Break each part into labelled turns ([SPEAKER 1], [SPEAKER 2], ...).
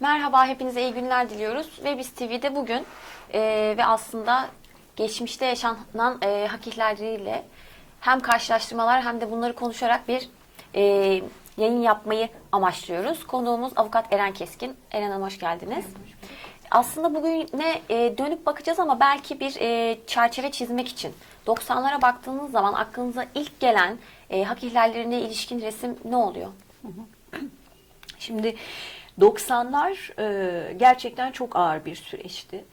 [SPEAKER 1] Merhaba, hepinize iyi günler diliyoruz. Ve biz TV'de bugün e, ve aslında geçmişte yaşanan e, hak ihlalleriyle hem karşılaştırmalar hem de bunları konuşarak bir e, yayın yapmayı amaçlıyoruz. Konuğumuz avukat Eren Keskin. Eren Hanım hoş geldiniz. Aslında bugün ne e, dönüp bakacağız ama belki bir e, çerçeve çizmek için 90'lara baktığınız zaman aklınıza ilk gelen e, hak ihlallerine ilişkin resim ne oluyor?
[SPEAKER 2] Şimdi 90'lar e, gerçekten çok ağır bir süreçti.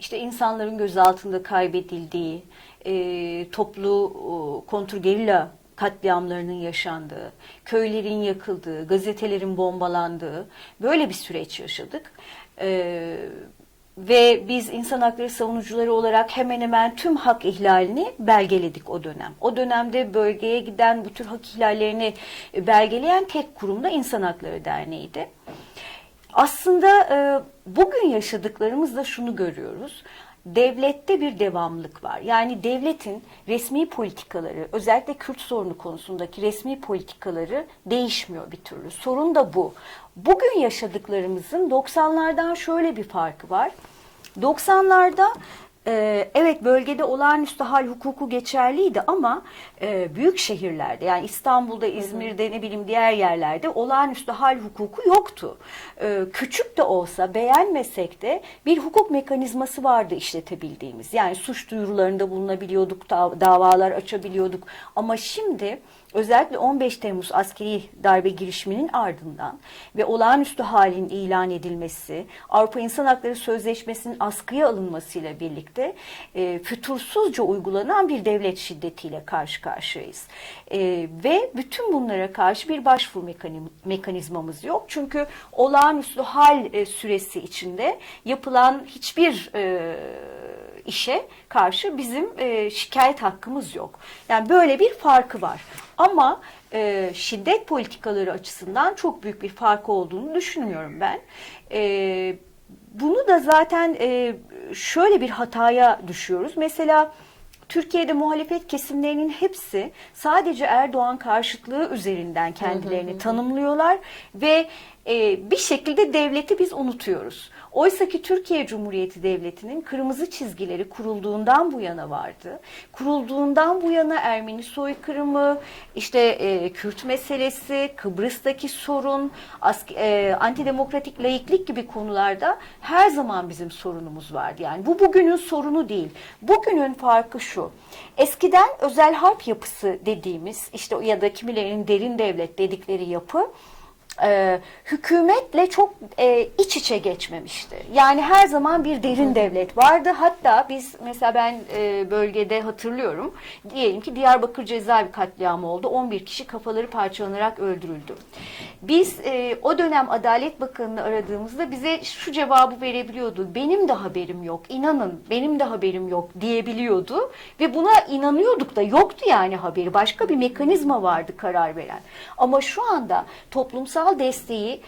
[SPEAKER 2] İşte insanların gözaltında kaybedildiği, e, toplu e, kontrgerilla katliamlarının yaşandığı, köylerin yakıldığı, gazetelerin bombalandığı böyle bir süreç yaşadık. E, ve biz insan hakları savunucuları olarak hemen hemen tüm hak ihlalini belgeledik o dönem. O dönemde bölgeye giden bu tür hak ihlallerini belgeleyen tek kurum da İnsan Hakları Derneği'ydi. Aslında e, bugün yaşadıklarımızda şunu görüyoruz. Devlette bir devamlılık var. Yani devletin resmi politikaları, özellikle Kürt sorunu konusundaki resmi politikaları değişmiyor bir türlü. Sorun da bu. Bugün yaşadıklarımızın 90'lardan şöyle bir farkı var. 90'larda e, evet bölgede olağanüstü hal hukuku geçerliydi ama e, büyük şehirlerde yani İstanbul'da, İzmir'de ne bileyim diğer yerlerde olağanüstü hal hukuku yoktu. E, küçük de olsa beğenmesek de bir hukuk mekanizması vardı işletebildiğimiz. Yani suç duyurularında bulunabiliyorduk, da- davalar açabiliyorduk ama şimdi özellikle 15 Temmuz askeri darbe girişiminin ardından ve olağanüstü halin ilan edilmesi, Avrupa İnsan Hakları Sözleşmesi'nin askıya alınmasıyla birlikte e, fütursuzca uygulanan bir devlet şiddetiyle karşı karşıyayız. E, ve bütün bunlara karşı bir başvuru mekani- mekanizmamız yok. Çünkü olağanüstü hal e, süresi içinde yapılan hiçbir e, işe karşı bizim e, şikayet hakkımız yok. Yani böyle bir farkı var. Ama e, şiddet politikaları açısından çok büyük bir farkı olduğunu düşünmüyorum ben. E, bunu da zaten e, şöyle bir hataya düşüyoruz. Mesela Türkiye'de muhalefet kesimlerinin hepsi sadece Erdoğan karşıtlığı üzerinden kendilerini tanımlıyorlar ve e, bir şekilde devleti biz unutuyoruz. Oysa ki Türkiye Cumhuriyeti Devleti'nin kırmızı çizgileri kurulduğundan bu yana vardı. Kurulduğundan bu yana Ermeni soykırımı, işte e, Kürt meselesi, Kıbrıs'taki sorun, ask- e, antidemokratik laiklik gibi konularda her zaman bizim sorunumuz vardı. Yani bu bugünün sorunu değil. Bugünün farkı şu. Eskiden özel harp yapısı dediğimiz işte ya da kimilerinin derin devlet dedikleri yapı e, hükümetle çok e, iç içe geçmemişti. Yani her zaman bir derin devlet vardı. Hatta biz mesela ben e, bölgede hatırlıyorum. Diyelim ki Diyarbakır cezaevi katliamı oldu. 11 kişi kafaları parçalanarak öldürüldü. Biz e, o dönem Adalet Bakanı'nı aradığımızda bize şu cevabı verebiliyordu. Benim de haberim yok. İnanın benim de haberim yok diyebiliyordu. Ve buna inanıyorduk da yoktu yani haberi. Başka bir mekanizma vardı karar veren. Ama şu anda toplumsal desteği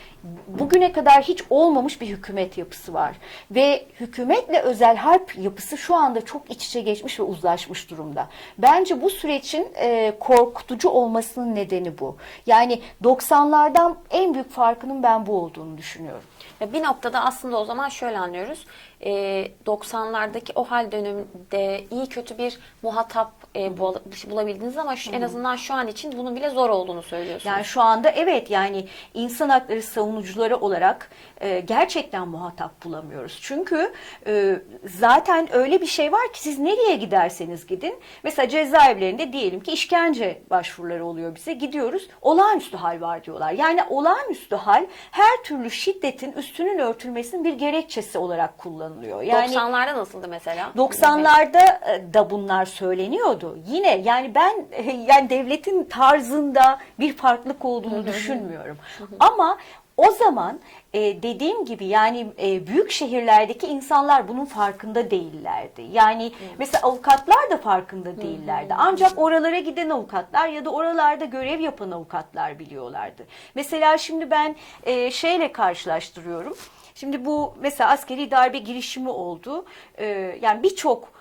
[SPEAKER 2] bugüne kadar hiç olmamış bir hükümet yapısı var. Ve hükümetle özel harp yapısı şu anda çok iç içe geçmiş ve uzlaşmış durumda. Bence bu sürecin e, korkutucu olmasının nedeni bu. Yani 90'lardan en büyük farkının ben bu olduğunu düşünüyorum.
[SPEAKER 1] Ya bir noktada aslında o zaman şöyle anlıyoruz. Ee, 90'lardaki o hal döneminde iyi kötü bir muhatap e, bul- bulabildiniz ama şu- en azından şu an için bunun bile zor olduğunu söylüyorsunuz.
[SPEAKER 2] Yani şu anda evet yani insan hakları savunucuları olarak e, gerçekten muhatap bulamıyoruz. Çünkü e, zaten öyle bir şey var ki siz nereye giderseniz gidin. Mesela cezaevlerinde diyelim ki işkence başvuruları oluyor bize. Gidiyoruz olağanüstü hal var diyorlar. Yani olağanüstü hal her türlü şiddetin üstünün örtülmesinin bir gerekçesi olarak kullanılıyor. Yani
[SPEAKER 1] 90'larda nasıldı mesela?
[SPEAKER 2] 90'larda e, da bunlar söyleniyordu. Yine yani ben yani devletin tarzında bir farklılık olduğunu düşünmüyorum. Ama o zaman e, dediğim gibi yani e, büyük şehirlerdeki insanlar bunun farkında değillerdi. Yani mesela avukatlar da farkında değillerdi. Ancak oralara giden avukatlar ya da oralarda görev yapan avukatlar biliyorlardı. Mesela şimdi ben e, şeyle karşılaştırıyorum. Şimdi bu mesela askeri darbe girişimi oldu. Ee, yani birçok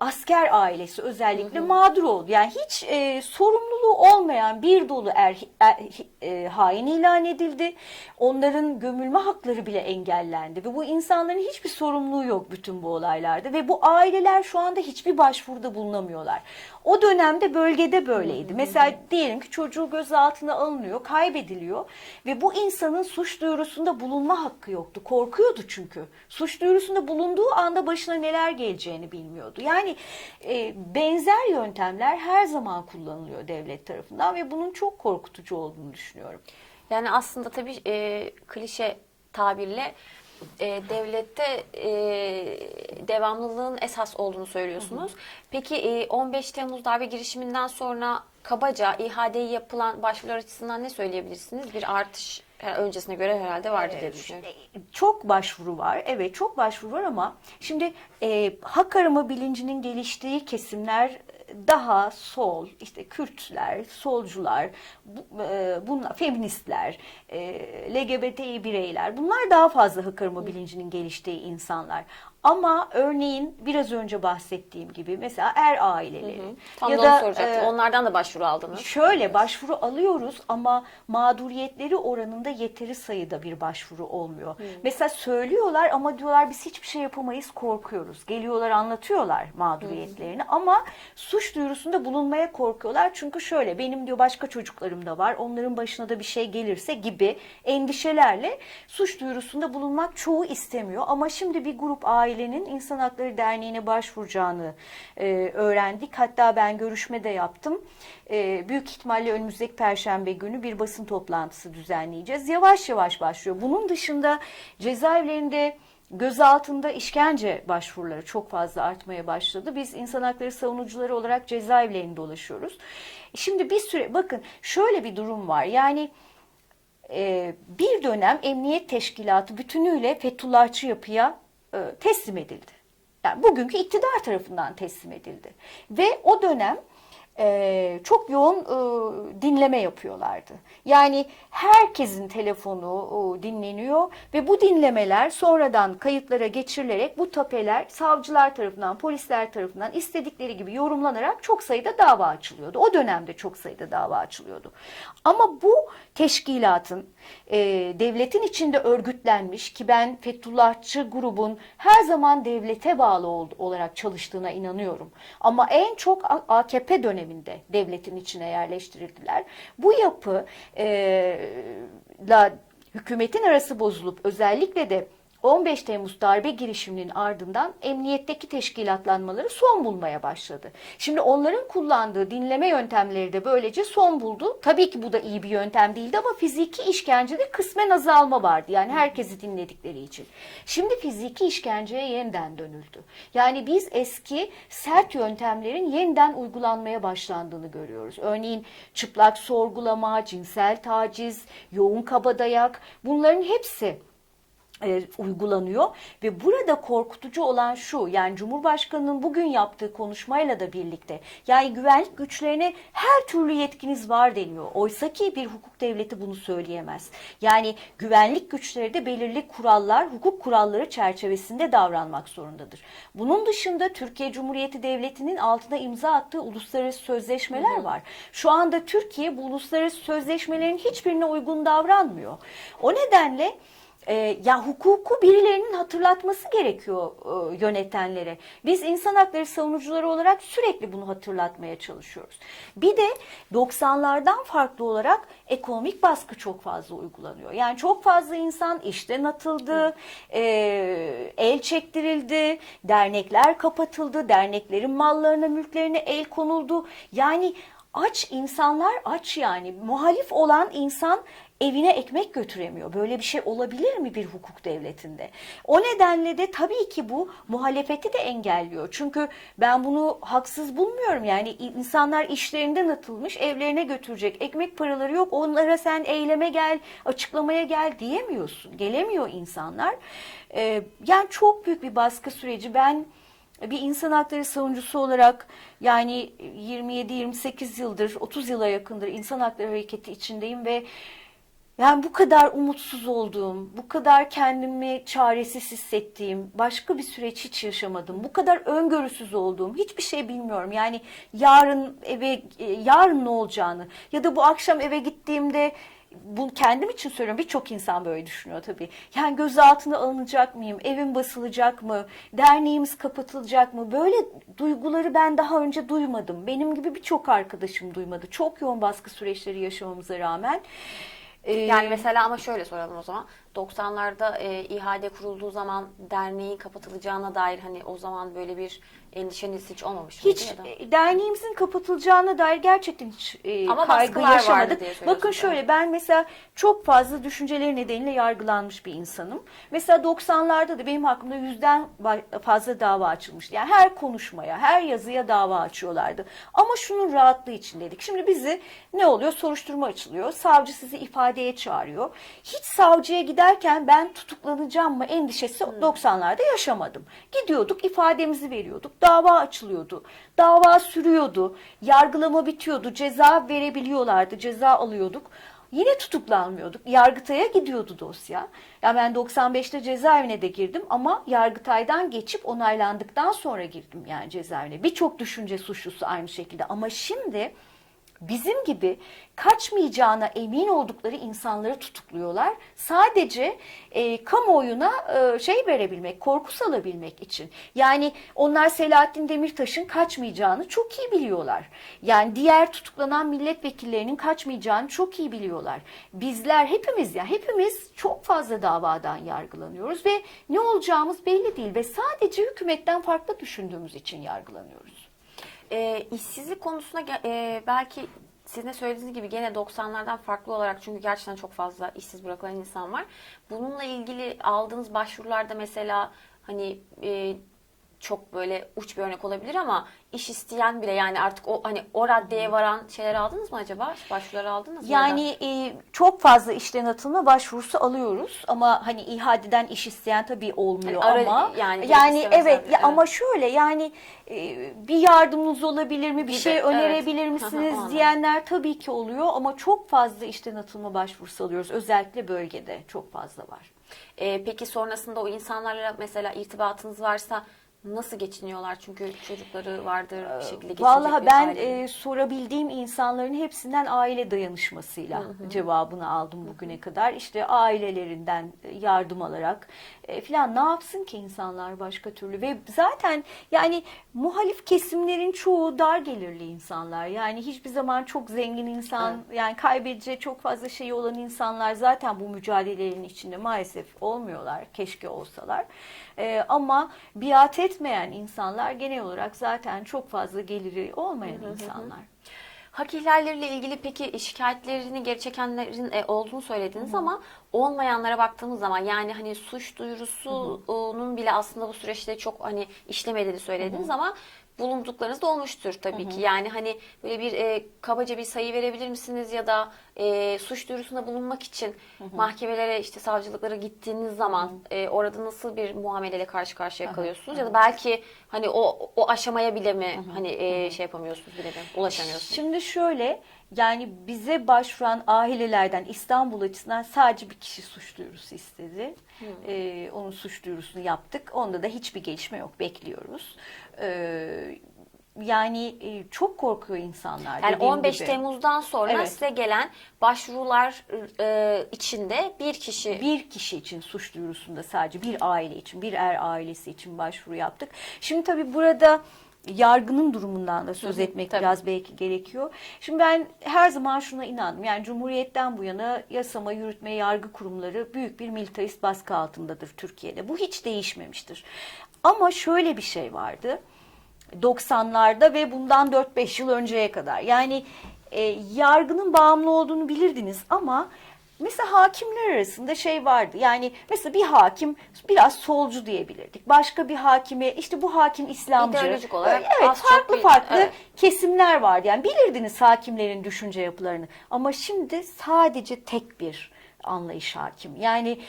[SPEAKER 2] asker ailesi özellikle mağdur oldu. Yani hiç e, sorumluluğu olmayan bir dolu er, er- e, hain ilan edildi. Onların gömülme hakları bile engellendi ve bu insanların hiçbir sorumluluğu yok bütün bu olaylarda ve bu aileler şu anda hiçbir başvuruda bulunamıyorlar. O dönemde bölgede böyleydi. Mesela diyelim ki çocuğu gözaltına alınıyor, kaybediliyor ve bu insanın suç duyurusunda bulunma hakkı yoktu. Korkuyordu çünkü. Suç duyurusunda bulunduğu anda başına neler geleceğini bilmiyordu. Yani e, benzer yöntemler her zaman kullanılıyor devlet tarafından ve bunun çok korkutucu olduğunu düşünüyorum.
[SPEAKER 1] Yani aslında tabii e, klişe tabirle e, devlette e, devamlılığın esas olduğunu söylüyorsunuz. Peki e, 15 Temmuz darbe girişiminden sonra kabaca İHA'de yapılan başvurular açısından ne söyleyebilirsiniz? Bir artış yani öncesine göre herhalde vardı diye düşünüyorum.
[SPEAKER 2] Çok başvuru var. Evet çok başvuru var ama şimdi e, hak arama bilincinin geliştiği kesimler daha sol, işte Kürtler, solcular, bu, e, bunlar, feministler, e, LGBTİ bireyler bunlar daha fazla hak arama bilincinin geliştiği insanlar. Ama örneğin biraz önce bahsettiğim gibi mesela er aileleri
[SPEAKER 1] Tam
[SPEAKER 2] ya
[SPEAKER 1] da soracaktım.
[SPEAKER 2] e,
[SPEAKER 1] Onlardan da başvuru aldınız.
[SPEAKER 2] Şöyle başvuru alıyoruz ama mağduriyetleri oranında yeteri sayıda bir başvuru olmuyor. Mesela söylüyorlar ama diyorlar biz hiçbir şey yapamayız korkuyoruz. Geliyorlar anlatıyorlar mağduriyetlerini ama suç duyurusunda bulunmaya korkuyorlar. Çünkü şöyle benim diyor başka çocuklarım da var onların başına da bir şey gelirse gibi endişelerle suç duyurusunda bulunmak çoğu istemiyor. Ama şimdi bir grup ailenin İnsan Hakları Derneği'ne başvuracağını e, öğrendik. Hatta ben görüşme de yaptım. E, büyük ihtimalle önümüzdeki Perşembe günü bir basın toplantısı düzenleyeceğiz. Yavaş yavaş başlıyor. Bunun dışında cezaevlerinde gözaltında işkence başvuruları çok fazla artmaya başladı. Biz insan hakları savunucuları olarak cezaevlerinde dolaşıyoruz. Şimdi bir süre bakın şöyle bir durum var. Yani e, bir dönem emniyet teşkilatı bütünüyle Fethullahçı yapıya teslim edildi. Yani bugünkü iktidar tarafından teslim edildi. Ve o dönem e, çok yoğun e, dinleme yapıyorlardı. Yani herkesin telefonu e, dinleniyor ve bu dinlemeler sonradan kayıtlara geçirilerek bu tapeler savcılar tarafından, polisler tarafından istedikleri gibi yorumlanarak çok sayıda dava açılıyordu. O dönemde çok sayıda dava açılıyordu. Ama bu teşkilatın devletin içinde örgütlenmiş ki ben Fethullahçı grubun her zaman devlete bağlı ol- olarak çalıştığına inanıyorum. Ama en çok AKP döneminde devletin içine yerleştirildiler. Bu yapı e, la hükümetin arası bozulup özellikle de 15 Temmuz darbe girişiminin ardından emniyetteki teşkilatlanmaları son bulmaya başladı. Şimdi onların kullandığı dinleme yöntemleri de böylece son buldu. Tabii ki bu da iyi bir yöntem değildi ama fiziki işkencede kısmen azalma vardı. Yani herkesi dinledikleri için. Şimdi fiziki işkenceye yeniden dönüldü. Yani biz eski sert yöntemlerin yeniden uygulanmaya başlandığını görüyoruz. Örneğin çıplak sorgulama, cinsel taciz, yoğun kabadayak bunların hepsi e, uygulanıyor ve burada korkutucu olan şu yani Cumhurbaşkanı'nın bugün yaptığı konuşmayla da birlikte yani güvenlik güçlerine her türlü yetkiniz var deniyor. Oysa ki bir hukuk devleti bunu söyleyemez. Yani güvenlik güçleri de belirli kurallar, hukuk kuralları çerçevesinde davranmak zorundadır. Bunun dışında Türkiye Cumhuriyeti Devleti'nin altına imza attığı uluslararası sözleşmeler var. Şu anda Türkiye bu uluslararası sözleşmelerin hiçbirine uygun davranmıyor. O nedenle e, ya hukuku birilerinin hatırlatması gerekiyor e, yönetenlere. Biz insan hakları savunucuları olarak sürekli bunu hatırlatmaya çalışıyoruz. Bir de 90'lardan farklı olarak ekonomik baskı çok fazla uygulanıyor. Yani çok fazla insan işten atıldı, e, el çektirildi, dernekler kapatıldı, derneklerin mallarına, mülklerine el konuldu. Yani aç insanlar aç yani muhalif olan insan evine ekmek götüremiyor. Böyle bir şey olabilir mi bir hukuk devletinde? O nedenle de tabii ki bu muhalefeti de engelliyor. Çünkü ben bunu haksız bulmuyorum. Yani insanlar işlerinden atılmış, evlerine götürecek ekmek paraları yok. Onlara sen eyleme gel, açıklamaya gel diyemiyorsun. Gelemiyor insanlar. Ee, yani çok büyük bir baskı süreci. Ben bir insan hakları savunucusu olarak yani 27-28 yıldır 30 yıla yakındır insan hakları hareketi içindeyim ve Yani bu kadar umutsuz olduğum, bu kadar kendimi çaresiz hissettiğim başka bir süreç hiç yaşamadım. Bu kadar öngörüsüz olduğum, hiçbir şey bilmiyorum. Yani yarın eve e, yarın ne olacağını ya da bu akşam eve gittiğimde bu kendim için söylüyorum birçok insan böyle düşünüyor tabii. Yani gözaltına alınacak mıyım? Evim basılacak mı? Derneğimiz kapatılacak mı? Böyle duyguları ben daha önce duymadım. Benim gibi birçok arkadaşım duymadı. Çok yoğun baskı süreçleri yaşamamıza rağmen. Ee,
[SPEAKER 1] Yani mesela ama şöyle soralım o zaman. 90'larda e, ihale kurulduğu zaman derneğin kapatılacağına dair hani o zaman böyle bir endişeniz hiç olmamış mıydı?
[SPEAKER 2] hiç e, derneğimizin kapatılacağına dair gerçekten hiç e,
[SPEAKER 1] Ama
[SPEAKER 2] kaygı yaşamadık. Bakın şöyle ben mesela çok fazla düşünceleri nedeniyle yargılanmış bir insanım. Mesela 90'larda da benim hakkımda yüzden fazla dava açılmıştı. Yani her konuşmaya, her yazıya dava açıyorlardı. Ama şunun rahatlığı içindeydik. Şimdi bizi ne oluyor? Soruşturma açılıyor. Savcı sizi ifadeye çağırıyor. Hiç savcıya giderken ben tutuklanacağım mı endişesi 90'larda yaşamadım. Gidiyorduk, ifademizi veriyorduk. Dava açılıyordu. Dava sürüyordu. Yargılama bitiyordu. Ceza verebiliyorlardı. Ceza alıyorduk. Yine tutuklanmıyorduk. Yargıtay'a gidiyordu dosya. Ya ben 95'te cezaevine de girdim ama Yargıtay'dan geçip onaylandıktan sonra girdim yani cezaevine. Birçok düşünce suçlusu aynı şekilde ama şimdi bizim gibi kaçmayacağına emin oldukları insanları tutukluyorlar. Sadece e, kamuoyuna e, şey verebilmek, korku salabilmek için. Yani onlar Selahattin Demirtaş'ın kaçmayacağını çok iyi biliyorlar. Yani diğer tutuklanan milletvekillerinin kaçmayacağını çok iyi biliyorlar. Bizler hepimiz ya hepimiz çok fazla davadan yargılanıyoruz ve ne olacağımız belli değil ve sadece hükümetten farklı düşündüğümüz için yargılanıyoruz.
[SPEAKER 1] E, işsizlik konusuna ge- e, belki sizin de söylediğiniz gibi gene 90'lardan farklı olarak çünkü gerçekten çok fazla işsiz bırakılan insan var. Bununla ilgili aldığınız başvurularda mesela hani e, çok böyle uç bir örnek olabilir ama iş isteyen bile yani artık o hani o raddeye varan şeyler aldınız mı acaba? Başvuruları aldınız mı?
[SPEAKER 2] Yani e, çok fazla işten atılma başvurusu alıyoruz ama hani İHA'den iş isteyen tabii olmuyor
[SPEAKER 1] Hani ara-
[SPEAKER 2] ama
[SPEAKER 1] yani
[SPEAKER 2] yani, evet, ya
[SPEAKER 1] evet.
[SPEAKER 2] ama şöyle yani e, bir yardımınız olabilir mi bir
[SPEAKER 1] Gibi,
[SPEAKER 2] şey
[SPEAKER 1] evet.
[SPEAKER 2] önerebilir
[SPEAKER 1] hı,
[SPEAKER 2] misiniz
[SPEAKER 1] o anlamda.
[SPEAKER 2] diyenler tabii ki oluyor ama çok fazla işten atılma başvurusu alıyoruz özellikle bölgede çok fazla var.
[SPEAKER 1] E, peki sonrasında o insanlarla mesela irtibatınız varsa nasıl geçiniyorlar? Çünkü çocukları vardır bir şekilde geçinecek
[SPEAKER 2] Vallahi ben e, sorabildiğim insanların hepsinden aile dayanışmasıyla cevabını aldım bugüne kadar. İşte ailelerinden e, yardım alarak e, filan ne yapsın ki insanlar başka türlü ve zaten yani muhalif kesimlerin çoğu dar gelirli insanlar. Yani hiçbir zaman çok zengin insan yani kaybedecek çok fazla şeyi olan insanlar zaten bu mücadelelerin içinde maalesef olmuyorlar. Keşke olsalar. E, ama biat etmeyen insanlar genel olarak zaten çok fazla geliri olmayan insanlar.
[SPEAKER 1] Hak ihlalleriyle ilgili peki şikayetlerini geri çekenlerin e, olduğunu söylediniz ama olmayanlara baktığımız zaman yani hani suç duyurusunun bile aslında bu süreçte çok hani işlemediğini söylediniz ama bulunduklarınız da olmuştur tabii ki. Yani hani böyle bir e, kabaca bir sayı verebilir misiniz ya da e, suç duyurusunda bulunmak için mahkemelere işte savcılıklara gittiğiniz zaman e, orada nasıl bir muameleyle karşı karşıya kalıyorsunuz ya da belki hani o o aşamaya bile mi hani e, şey yapamıyorsunuz bile mi ulaşamıyorsunuz?
[SPEAKER 2] Şimdi şöyle yani bize başvuran ailelerden İstanbul açısından sadece bir kişi suç duyurusu istedi. Ee, onun suç duyurusunu yaptık. Onda da hiçbir gelişme yok. Bekliyoruz. Ee, yani e, çok korkuyor insanlar.
[SPEAKER 1] Yani
[SPEAKER 2] dediğim
[SPEAKER 1] 15
[SPEAKER 2] gibi.
[SPEAKER 1] Temmuz'dan sonra
[SPEAKER 2] Evet.
[SPEAKER 1] size gelen başvurular e, içinde bir kişi
[SPEAKER 2] bir kişi için suç duyurusunda sadece bir aile için, bir er ailesi için başvuru yaptık. Şimdi tabii burada yargının durumundan da söz etmek
[SPEAKER 1] tabii.
[SPEAKER 2] biraz belki gerekiyor. Şimdi ben her zaman şuna inandım. Yani Cumhuriyet'ten bu yana yasama, yürütme, yargı kurumları büyük bir militarist baskı altındadır Türkiye'de. Bu hiç değişmemiştir. Ama şöyle bir şey vardı. 90'larda ve bundan 4-5 yıl önceye kadar. Yani e, yargının bağımlı olduğunu bilirdiniz ama mesela hakimler arasında şey vardı. Yani mesela bir hakim biraz solcu diyebilirdik. Başka bir hakime işte bu hakim İslamcı.
[SPEAKER 1] İdeolojik olarak
[SPEAKER 2] evet farklı
[SPEAKER 1] bir-
[SPEAKER 2] farklı
[SPEAKER 1] evet.
[SPEAKER 2] kesimler vardı. Yani bilirdiniz hakimlerin düşünce yapılarını. Ama şimdi sadece tek bir anlayış hakim. Yani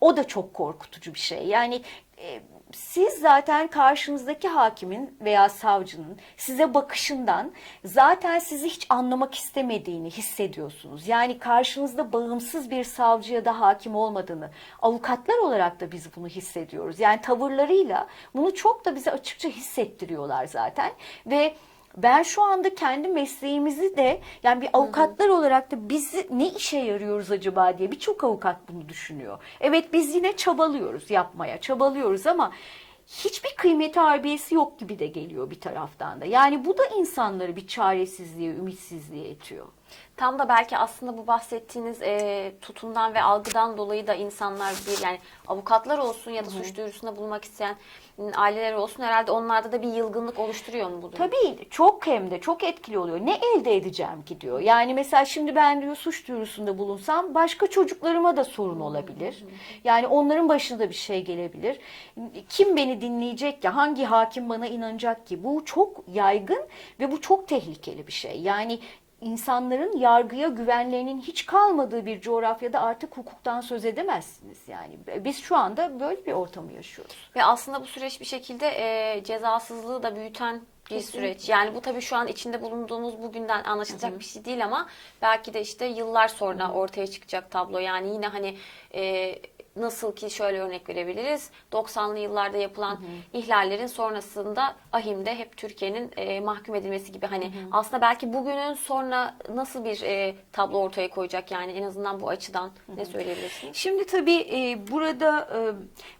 [SPEAKER 2] o da çok korkutucu bir şey. Yani e, siz zaten karşınızdaki hakimin veya savcının size bakışından zaten sizi hiç anlamak istemediğini hissediyorsunuz. Yani karşınızda bağımsız bir savcı ya da hakim olmadığını, avukatlar olarak da biz bunu hissediyoruz. Yani tavırlarıyla bunu çok da bize açıkça hissettiriyorlar zaten ve ben şu anda kendi mesleğimizi de yani bir avukatlar olarak da biz ne işe yarıyoruz acaba diye birçok avukat bunu düşünüyor. Evet biz yine çabalıyoruz yapmaya, çabalıyoruz ama hiçbir kıymeti harbiyesi yok gibi de geliyor bir taraftan da. Yani bu da insanları bir çaresizliğe, ümitsizliğe itiyor.
[SPEAKER 1] Tam da belki aslında bu bahsettiğiniz e, tutumdan ve algıdan dolayı da insanlar bir yani avukatlar olsun ya da suç duyurusunda bulunmak isteyen m, aileler olsun herhalde onlarda da bir yılgınlık oluşturuyor mu bu durum?
[SPEAKER 2] Tabii çok hem de çok etkili oluyor. Ne elde edeceğim ki diyor. Yani mesela şimdi ben diyor suç duyurusunda bulunsam başka çocuklarıma da sorun olabilir. Yani onların başına da bir şey gelebilir. Kim beni dinleyecek ki? Hangi hakim bana inanacak ki? Bu çok yaygın ve bu çok tehlikeli bir şey. Yani insanların yargıya güvenlerinin hiç kalmadığı bir coğrafyada artık hukuktan söz edemezsiniz. Yani biz şu anda böyle bir ortamı yaşıyoruz.
[SPEAKER 1] Ve aslında bu süreç bir şekilde e, cezasızlığı da büyüten bir
[SPEAKER 2] Kesinlikle.
[SPEAKER 1] süreç. Yani bu tabii şu an içinde bulunduğumuz bugünden anlaşılacak bir şey değil ama belki de işte yıllar sonra ortaya çıkacak tablo. Yani yine hani e, nasıl ki şöyle örnek verebiliriz. 90'lı yıllarda yapılan ihlallerin sonrasında ahimde hep Türkiye'nin e, mahkum edilmesi gibi hani aslında belki bugünün sonra nasıl bir e, tablo ortaya koyacak yani en azından bu açıdan ne söyleyebilirsiniz?
[SPEAKER 2] Şimdi tabii e, burada e,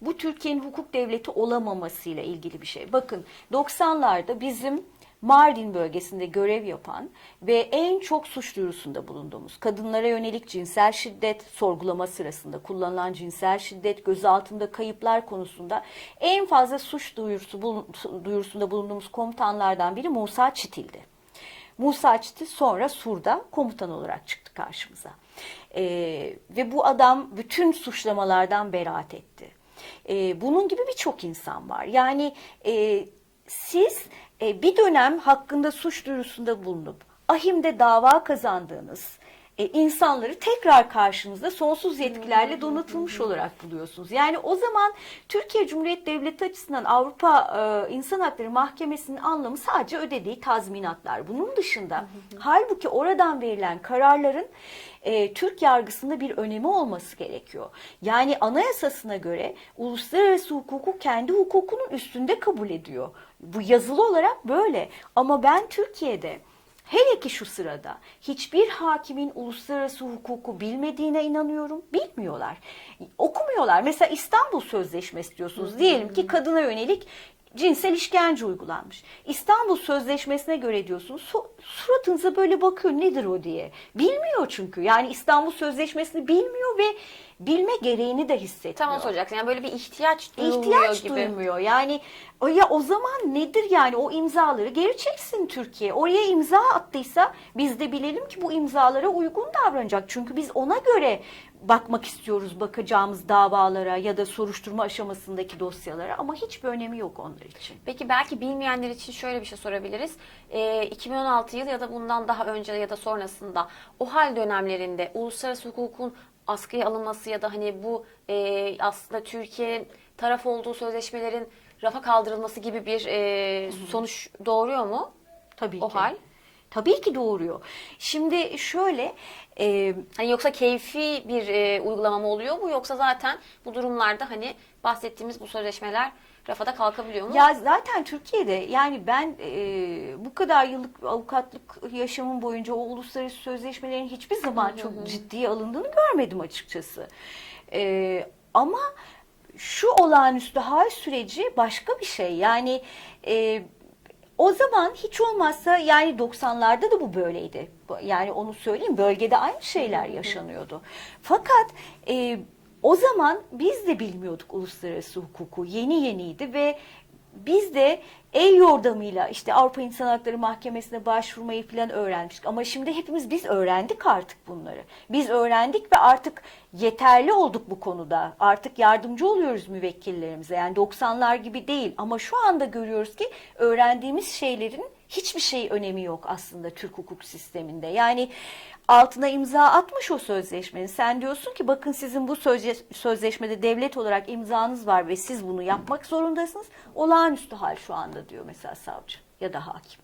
[SPEAKER 2] bu Türkiye'nin hukuk devleti olamamasıyla ilgili bir şey. Bakın 90'larda bizim Mardin bölgesinde görev yapan ve en çok suç duyurusunda bulunduğumuz kadınlara yönelik cinsel şiddet sorgulama sırasında kullanılan cinsel şiddet, gözaltında kayıplar konusunda en fazla suç duyurusu duyurusunda bulunduğumuz komutanlardan biri Musa Çitil'di. Musa Çitil sonra Sur'da komutan olarak çıktı karşımıza. Ee, ve bu adam bütün suçlamalardan beraat etti. Ee, bunun gibi birçok insan var. Yani e, siz bir dönem hakkında suç duyurusunda bulunup ahimde dava kazandığınız e, insanları tekrar karşınızda sonsuz yetkilerle donatılmış olarak buluyorsunuz. Yani o zaman Türkiye Cumhuriyeti Devleti açısından Avrupa e, İnsan Hakları Mahkemesi'nin anlamı sadece ödediği tazminatlar. Bunun dışında halbuki oradan verilen kararların e, Türk yargısında bir önemi olması gerekiyor. Yani anayasasına göre uluslararası hukuku kendi hukukunun üstünde kabul ediyor. Bu yazılı olarak böyle. Ama ben Türkiye'de Hele ki şu sırada hiçbir hakimin uluslararası hukuku bilmediğine inanıyorum. Bilmiyorlar. Okumuyorlar. Mesela İstanbul Sözleşmesi diyorsunuz. Diyelim ki kadına yönelik cinsel işkence uygulanmış. İstanbul Sözleşmesi'ne göre diyorsunuz su- suratınıza böyle bakıyor nedir o diye. Bilmiyor çünkü. Yani İstanbul Sözleşmesi'ni bilmiyor ve bilme gereğini de hissetmiyor.
[SPEAKER 1] Tam onu soracaksın. Yani böyle bir ihtiyaç duyulmuyor
[SPEAKER 2] İhtiyaç
[SPEAKER 1] gibi.
[SPEAKER 2] duymuyor. Yani o ya o zaman nedir yani o imzaları geri çeksin Türkiye. Oraya imza attıysa biz de bilelim ki bu imzalara uygun davranacak. Çünkü biz ona göre bakmak istiyoruz bakacağımız davalara ya da soruşturma aşamasındaki dosyalara ama hiçbir önemi yok onlar için.
[SPEAKER 1] Peki belki bilmeyenler için şöyle bir şey sorabiliriz. Ee, 2016 yıl ya da bundan daha önce ya da sonrasında o hal dönemlerinde uluslararası hukukun askıya alınması ya da hani bu e, aslında Türkiye'nin taraf olduğu sözleşmelerin rafa kaldırılması gibi bir e, sonuç doğuruyor mu?
[SPEAKER 2] Tabii
[SPEAKER 1] O
[SPEAKER 2] ki.
[SPEAKER 1] hal?
[SPEAKER 2] Tabii ki doğuruyor. Şimdi şöyle e,
[SPEAKER 1] Hani yoksa keyfi bir e, uygulama mı oluyor bu yoksa zaten bu durumlarda hani bahsettiğimiz bu sözleşmeler rafada kalkabiliyor mu?
[SPEAKER 2] Ya zaten Türkiye'de yani ben e, bu kadar yıllık avukatlık yaşamım boyunca o uluslararası sözleşmelerin hiçbir zaman çok ciddiye alındığını görmedim açıkçası. E, ama şu olağanüstü hal süreci başka bir şey. Yani e, o zaman hiç olmazsa yani 90'larda da bu böyleydi. Yani onu söyleyeyim bölgede aynı şeyler yaşanıyordu. Fakat e, o zaman biz de bilmiyorduk uluslararası hukuku. Yeni yeniydi ve biz de el yordamıyla işte Avrupa İnsan Hakları Mahkemesi'ne başvurmayı falan öğrenmiştik. Ama şimdi hepimiz biz öğrendik artık bunları. Biz öğrendik ve artık yeterli olduk bu konuda. Artık yardımcı oluyoruz müvekkillerimize. Yani 90'lar gibi değil ama şu anda görüyoruz ki öğrendiğimiz şeylerin hiçbir şey önemi yok aslında Türk hukuk sisteminde. Yani altına imza atmış o sözleşmenin. Sen diyorsun ki bakın sizin bu sözleşmede devlet olarak imzanız var ve siz bunu yapmak zorundasınız. Olağanüstü hal şu anda diyor mesela savcı ya da hakim.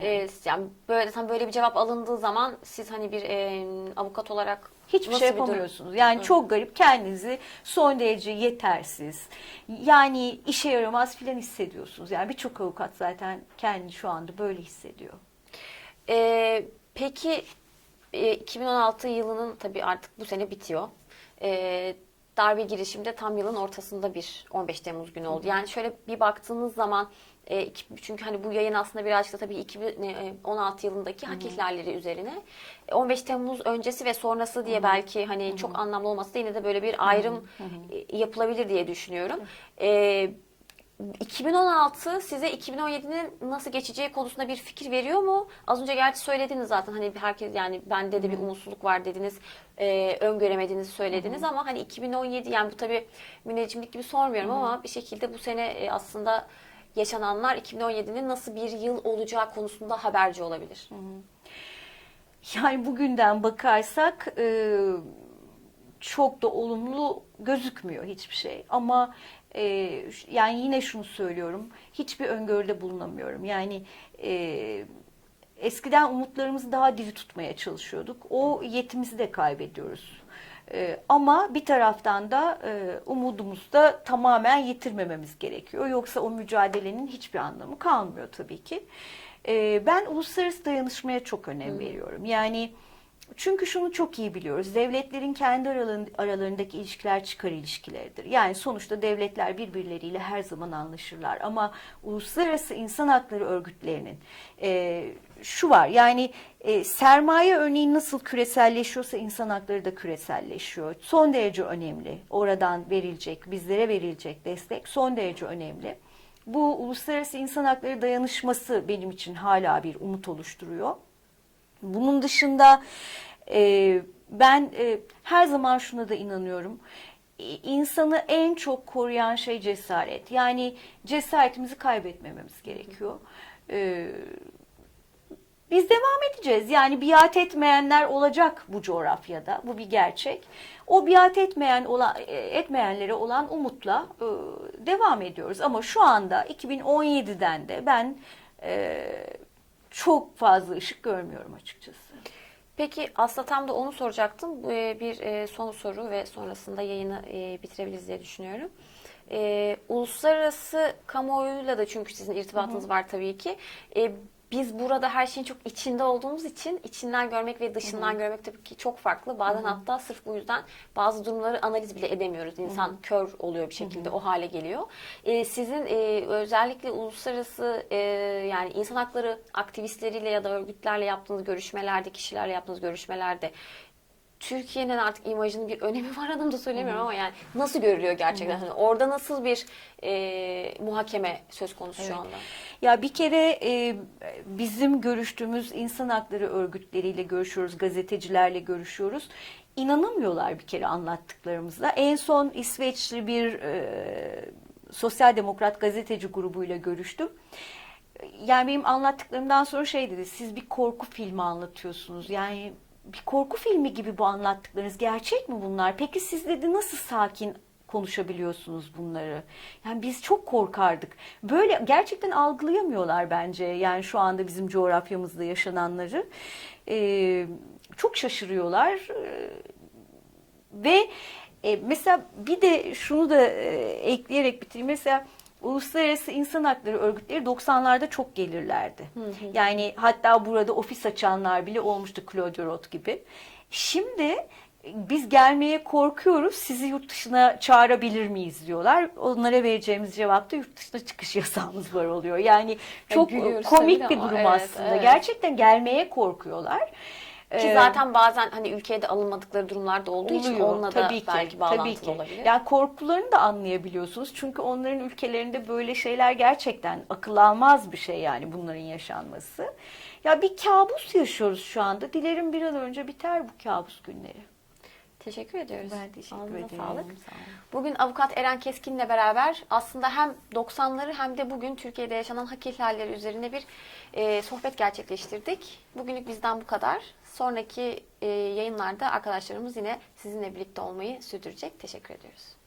[SPEAKER 1] Ee, yani böyle tam böyle bir cevap alındığı zaman siz hani bir e, avukat olarak
[SPEAKER 2] Hiçbir şey
[SPEAKER 1] bir
[SPEAKER 2] yapamıyorsunuz. Yani çok garip kendinizi son derece yetersiz. Yani işe yaramaz filan hissediyorsunuz. Yani birçok avukat zaten kendini şu anda böyle hissediyor.
[SPEAKER 1] Ee, peki 2016 yılının tabii artık bu sene bitiyor. Ee, darbe girişimde tam yılın ortasında bir 15 Temmuz günü oldu. Yani şöyle bir baktığınız zaman e, çünkü hani bu yayın aslında birazcık da tabii 2016 yılındaki hak ihlalleri üzerine. E, 15 Temmuz öncesi ve sonrası diye belki hani çok anlamlı olmasa da yine de böyle bir ayrım e, yapılabilir diye düşünüyorum. E, 2016 size 2017'nin nasıl geçeceği konusunda bir fikir veriyor mu? Az önce gerçi söylediniz zaten hani herkes yani bende de bir umutsuzluk var dediniz. E, öngöremediğinizi söylediniz ama hani 2017 yani bu tabii müneccimlik gibi sormuyorum ama bir şekilde bu sene e, aslında yaşananlar 2017'nin nasıl bir yıl olacağı konusunda haberci olabilir.
[SPEAKER 2] Yani bugünden bakarsak e, çok da olumlu gözükmüyor hiçbir şey. Ama e, yani yine şunu söylüyorum. Hiçbir öngörüde bulunamıyorum. Yani e, eskiden umutlarımızı daha diri tutmaya çalışıyorduk. O yetimizi de kaybediyoruz. E, ama bir taraftan da e, umudumuzu da tamamen yitirmememiz gerekiyor. Yoksa o mücadelenin hiçbir anlamı kalmıyor tabii ki. E, ben uluslararası dayanışmaya çok önem veriyorum. Yani çünkü şunu çok iyi biliyoruz. Devletlerin kendi araların- aralarındaki ilişkiler çıkar ilişkileridir. Yani sonuçta devletler birbirleriyle her zaman anlaşırlar. Ama uluslararası insan hakları örgütlerinin e, şu var. Yani e, sermaye örneğin nasıl küreselleşiyorsa insan hakları da küreselleşiyor. Son derece önemli. Oradan verilecek, bizlere verilecek destek son derece önemli. Bu uluslararası insan hakları dayanışması benim için hala bir umut oluşturuyor. Bunun dışında e, ben e, her zaman şuna da inanıyorum. İnsanı en çok koruyan şey cesaret. Yani cesaretimizi kaybetmememiz gerekiyor. E, biz devam edeceğiz. Yani biat etmeyenler olacak bu coğrafyada. Bu bir gerçek. O biat etmeyen olan, e, etmeyenlere olan umutla e, devam ediyoruz. Ama şu anda 2017'den de ben e, çok fazla ışık görmüyorum açıkçası.
[SPEAKER 1] Peki aslında tam da onu soracaktım. E, Bir e, son soru ve sonrasında yayını e, bitirebiliriz diye düşünüyorum. Uluslararası kamuoyuyla da çünkü sizin irtibatınız var tabii ki. Biz burada her şeyin çok içinde olduğumuz için içinden görmek ve dışından görmek tabii ki çok farklı. Bazen hatta sırf bu yüzden bazı durumları analiz bile edemiyoruz. İnsan kör oluyor bir şekilde o hale geliyor. E, sizin e, özellikle uluslararası e, yani insan hakları aktivistleriyle ya da örgütlerle yaptığınız görüşmelerde, kişilerle yaptığınız görüşmelerde Türkiye'nin artık imajının bir önemi var anlamda söylemiyorum ama yani nasıl görülüyor gerçekten? Hani orada nasıl bir e, muhakeme söz konusu şu anda?
[SPEAKER 2] Ya bir kere e, bizim görüştüğümüz insan hakları örgütleriyle görüşüyoruz, gazetecilerle görüşüyoruz. İnanamıyorlar bir kere anlattıklarımıza. En son İsveçli bir e, sosyal demokrat gazeteci grubuyla görüştüm. Yani benim anlattıklarımdan sonra şey dedi, siz bir korku filmi anlatıyorsunuz. Yani bir korku filmi gibi bu anlattıklarınız. Gerçek mi bunlar? Peki siz dedi nasıl sakin konuşabiliyorsunuz bunları? Yani biz çok korkardık. Böyle gerçekten algılayamıyorlar bence. Yani şu anda bizim coğrafyamızda yaşananları. Ee, çok şaşırıyorlar. Ee, ve e, mesela bir de şunu da e, ekleyerek bitireyim. Mesela uluslararası insan hakları örgütleri 90'larda çok gelirlerdi. Yani hatta burada ofis açanlar bile olmuştu Claudia Roth gibi. Şimdi biz gelmeye korkuyoruz. Sizi yurt dışına çağırabilir miyiz diyorlar. Onlara vereceğimiz cevap da yurt dışına çıkış yasağımız var oluyor. Yani çok
[SPEAKER 1] gülüyoruz
[SPEAKER 2] komik bir durum
[SPEAKER 1] evet,
[SPEAKER 2] aslında.
[SPEAKER 1] evet.
[SPEAKER 2] Gerçekten gelmeye korkuyorlar.
[SPEAKER 1] Ki
[SPEAKER 2] ee,
[SPEAKER 1] zaten bazen hani ülkeye de alınmadıkları durumlar da olduğu
[SPEAKER 2] oluyor,
[SPEAKER 1] için onunla
[SPEAKER 2] tabii da ki,
[SPEAKER 1] belki bağlantılı tabii
[SPEAKER 2] ki.
[SPEAKER 1] olabilir.
[SPEAKER 2] Yani korkularını da anlayabiliyorsunuz. Çünkü onların ülkelerinde böyle şeyler gerçekten akıl almaz bir şey yani bunların yaşanması. Ya bir kabus yaşıyoruz şu anda. Dilerim bir an önce biter bu kabus günleri.
[SPEAKER 1] Teşekkür ediyoruz.
[SPEAKER 2] Ben teşekkür ederim.
[SPEAKER 1] Sağlık.
[SPEAKER 2] Sağ.
[SPEAKER 1] Bugün avukat Eren Keskin'le beraber aslında hem 90'ları hem de bugün Türkiye'de yaşanan hak ihlalleri üzerine bir e, sohbet gerçekleştirdik. Bugünlük bizden bu kadar. Sonraki yayınlarda arkadaşlarımız yine sizinle birlikte olmayı sürdürecek. Teşekkür ediyoruz.